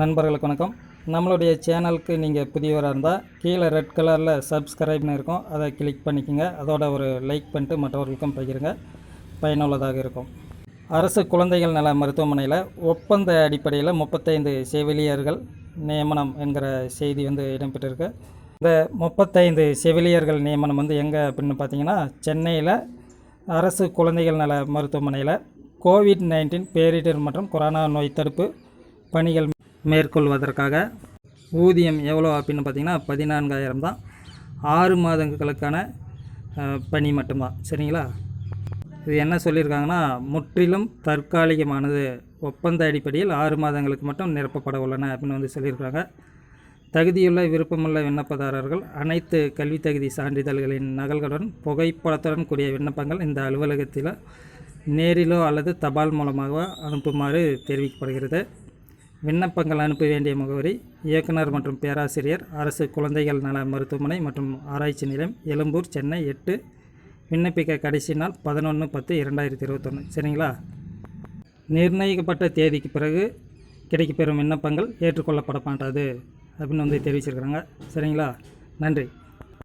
நண்பர்களுக்கு வணக்கம். நம்மளுடைய சேனலுக்கு நீங்கள் புதியவராக இருந்தால் கீழே ரெட் கலரில் சப்ஸ்கிரைப்னு இருக்கும். அதை கிளிக் பண்ணிக்கோங்க. அதோட ஒரு லைக் பண்ணிட்டு மற்றவர்களுக்கும் பகிருங்க. பயனுள்ளதாக இருக்கும். அரசு குழந்தைகள் நல மருத்துவமனையில் ஒப்பந்த அடிப்படையில் முப்பத்தைந்து செவிலியர்கள் நியமனம் என்கிற செய்தி வந்து இடம்பெற்றிருக்கு. இந்த முப்பத்தைந்து செவிலியர்கள் நியமனம் வந்து எங்கே அப்படின்னு பார்த்தீங்கன்னா சென்னையில் அரசு குழந்தைகள் நல மருத்துவமனையில் கோவிட் நைன்டீன் பேரிடர் மற்றும் கொரோனா நோய் தடுப்பு பணிகள் மேற்கொள்வதற்காக ஊதியம் எவ்வளோ அப்படின்னு பார்த்தீங்கன்னா பதினான்காயிரம் தான். ஆறு மாதங்களுக்கான பணி மட்டும்தான். சரிங்களா? இது என்ன சொல்லியிருக்காங்கன்னா முற்றிலும் தற்காலிகமானது. ஒப்பந்த அடிப்படையில் ஆறு மாதங்களுக்கு மட்டும் நிரப்பப்பட உள்ளன அப்படின்னு வந்து சொல்லியிருக்காங்க. தகுதியுள்ள விருப்பமுள்ள விண்ணப்பதாரர்கள் அனைத்து கல்வி தகுதி சான்றிதழ்களின் நகல்களுடன் புகைப்படத்துடன் கூடிய விண்ணப்பங்கள் இந்த அலுவலகத்தில் நேரிலோ அல்லது தபால் மூலமாக அனுப்புமாறு தெரிவிக்கப்படுகிறது. விண்ணப்பங்கள் அனுப்ப வேண்டிய முகவரி இயக்குனர் மற்றும் பேராசிரியர் அரசு குழந்தைகள் நல மருத்துவமனை மற்றும் ஆராய்ச்சி நிலையம் எழும்பூர் சென்னை எட்டு. விண்ணப்பிக்க கடைசி நாள் பதினொன்று பத்து இரண்டாயிரத்தி இருபத்தொன்று சரிங்களா? நிர்ணயிக்கப்பட்ட தேதிக்கு பிறகு கிடைக்கப்பெறும் விண்ணப்பங்கள் ஏற்றுக்கொள்ளப்பட மாட்டாது அப்படின்னு வந்து தெரிவிச்சிருக்கிறாங்க. சரிங்களா? நன்றி.